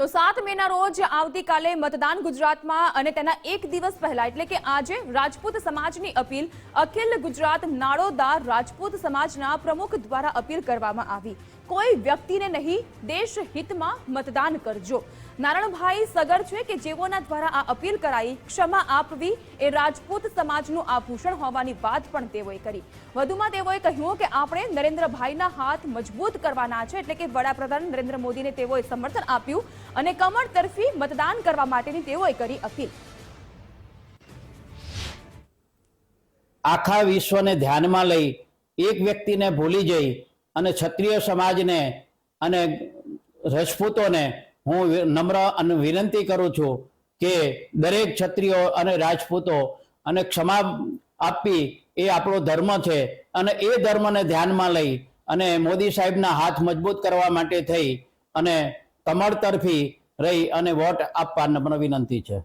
તો સાત મેના રોજ આવતીકાલે મતદાન ગુજરાતમાં અને તેના એક દિવસ પહેલા, એટલે કે આજે રાજપૂત સમાજની અપીલ, અખિલ ગુજરાત નાળોદા રાજપૂત સમાજના પ્રમુખ દ્વારા અપીલ કરવામાં આવી. કોઈ વ્યક્તિને નહીં, દેશ હિતમાં મતદાન કરજો. નારણભાઈ સગર છે કે જેઓના દ્વારા આ અપીલ કરાઈ, ક્ષમા આપવી એ રાજપૂત સમાજનું આભૂષણ હોવાની વાત પણ તેઓએ કરી. વધુમાં તેઓએ કહ્યું કે આપણે નરેન્દ્રભાઈના હાથ મજબૂત કરવાના છે એટલે કે વડાપ્રધાન નરેન્દ્ર મોદીને તેઓએ સમર્થન આપ્યું અને કમળ તરફી મતદાન કરવા માટેની તેઓએ કરી અપીલ. આખા વિશ્વને ધ્યાનમાં લઈ એક વ્યક્તિને ભૂલી જઈ અને ક્ષત્રિય સમાજને અને રજપૂતોને હું નમ્ર અને વિનંતી કરું છું કે દરેક ક્ષત્રિયો અને રાજપૂતો અને ક્ષમા આપવી એ આપણો ધર્મ છે અને એ ધર્મને ધ્યાનમાં લઈ અને મોદી સાહેબના હાથ મજબૂત કરવા માટે થઈ અને કમળ તરફી રહી અને વોટ આપવા વિનંતી છે.